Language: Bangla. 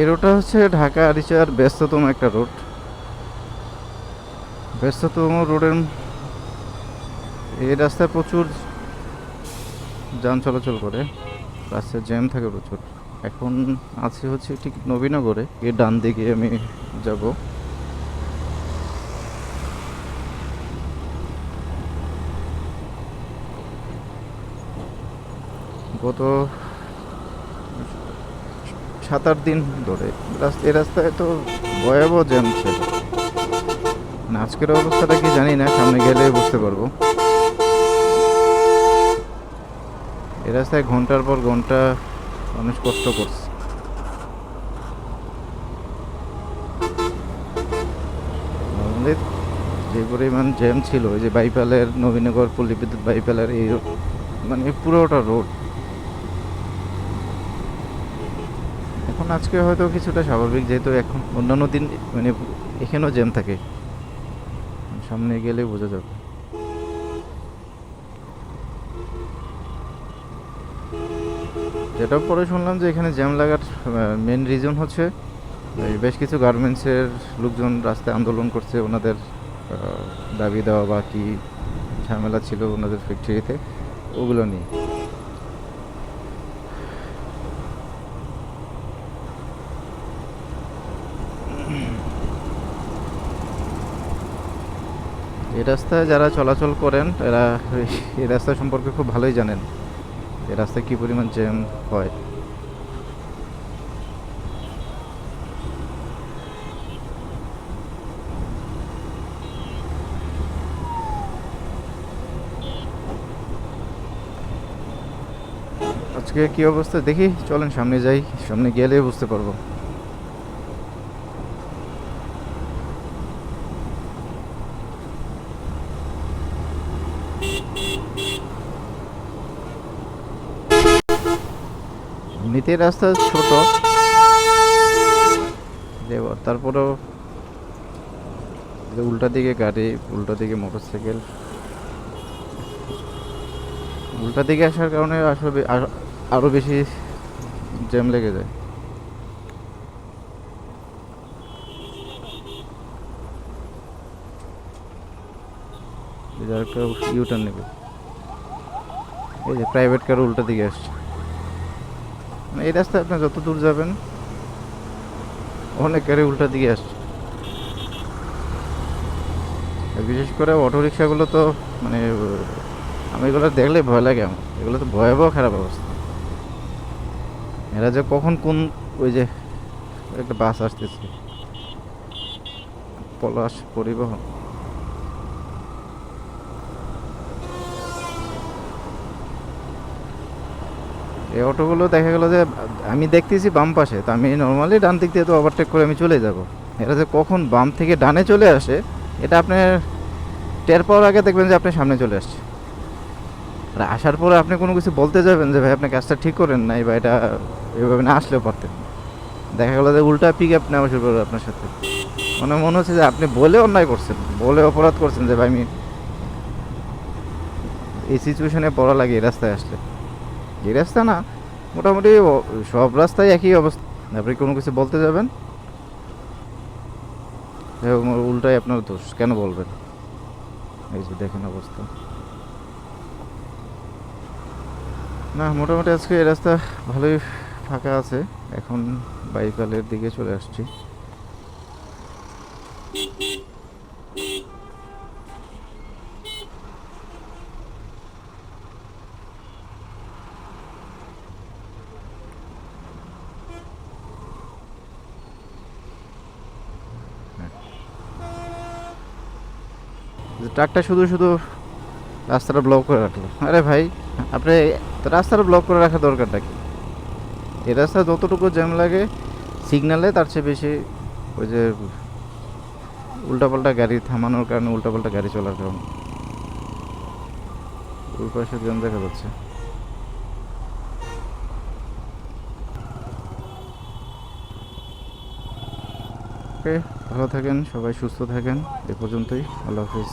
এই রোডটা হচ্ছে ঢাকা আরিচার ব্যস্ততম একটা রোড ব্যস্ততম রোডের এই রাস্তায় প্রচুর যান চলাচল করে। রাস্তায় জ্যাম থাকে প্রচুর। এখন আছি হচ্ছে ঠিক নবীনগরে। এর ডান দিকে আমি যাব। গত সাত আট দিন ধরে। রাস্তা এই রাস্তায় তো ভয়াবহ জ্যাম ছিল। মানে আজকের অবস্থাটা কি জানি না, সামনে গেলে বুঝতে পারব। এ রাস্তায় ঘণ্টার পর ঘণ্টা মানুষ কষ্ট করছে। যে পরিমাণ জ্যাম ছিল, ওই যে বাইপালের, নবীনগর পল্লী বিদ্যুৎ বাইপালের এই মানে পুরোটা রোড এখন আজকে হয়তো কিছুটা স্বাভাবিক, যেহেতু এখন অন্যান্য দিন মানে এখানেও জ্যাম থাকে। সামনে গেলে বোঝা যাবে। যেটা পরে শুনলাম যে এখানে জ্যাম লাগার মেন রিজন হচ্ছে বেশ কিছু গার্মেন্টসের লোকজন রাস্তায় আন্দোলন করছে, ওনাদের দাবি দেওয়া বা কি ঝামেলা ছিল ওনাদের ফ্যাক্টরিতে ওগুলো নিয়ে। এই রাস্তায় যারা চলাচল করেন তারা এই রাস্তা সম্পর্কে খুব ভালোই জানেন এই রাস্তায় কী পরিমাণ জ্যাম হয়। আজকে কি অবস্থা? দেখি, চলেন সামনে যাই, সামনে গেলে বুঝতে পারব। এমনিতেই রাস্তা ছোট। তারপরেও উল্টা দিকে গাড়ি, উল্টা দিকে মোটরসাইকেল। উল্টা দিকে আসার কারণে আসলে আরো- আরও বেশি জ্যাম লেগে যায়। এই যে আরেকটা ইউটার্ন নেবে এই যে প্রাইভেট কার উল্টা দিকে আসছে। মানে এই রাস্তায় আপনি যত দূর যাবেন, অনেক গাড়ি উল্টা দিকে আসছে। বিশেষ করে অটো রিক্সাগুলো তো মানে আমি এগুলো দেখলে ভয় লাগে আমার। এগুলো তো ভয়াবহ খারাপ অবস্থা। এরা যে কখন কোন, ওই যে একটা বাস আসতেছে। পলাশ পরিবহন। এই অটোগুলো দেখা গেলো যে, আমি দেখতেছি বাম পাশে, তো আমি নর্মালি ডান দিক দিয়ে তো ওভারটেক করে আমি চলে যাব। এটা যে কখন বাম থেকে ডানে চলে আসে, এটা আপনার টের পাওয়ার আগে দেখবেন যে আপনি সামনে চলে আসছে। আর আসার পরে আপনি কোনো কিছু বলতে যাবেন যে, ভাই, আপনি কাজটা ঠিক করেন নাই বা এটা এভাবে না আসলেও পারতেন দেখা গেলো যে উল্টা পিক আপ নেওয়া শুরু করবে আপনার সাথে। মানে মনে হচ্ছে যে আপনি বলে অন্যায় করছেন, বলে অপরাধ করছেন যে, ভাই, আমি এই সিচুয়েশনে পড়া লাগে এই রাস্তায় আসলে। এই রাস্তা না, মোটামুটি সব রাস্তায় একই অবস্থা। আপনি কোনো কিছু বলতে যাবেন? উল্টাই আপনার দোষ, কেন বলবেন? এই যে দেখেন অবস্থা। না, মোটামুটি আজকে এই রাস্তা ভালোই ফাঁকা আছে। এখন বাইকালের দিকে চলে আসছি। ট্রাকটা শুধু শুধু রাস্তাটা ব্লক করে রাখল। আরে ভাই, আপনি রাস্তাটা ব্লক করে রাখার দরকারটা কি? এই রাস্তা যতটুকু জ্যাম লাগে সিগনালে তার চেয়ে বেশি ওই যে উল্টাপাল্টা গাড়ি থামানোর কারণে উল্টাপাল্টা গাড়ি চলার কারণে। ওই পাশে জ্যাম দেখা যাচ্ছে। ওকে, ভালো থাকেন, সবাই সুস্থ থাকেন, এ পর্যন্তই। আল্লাহ হাফিজ।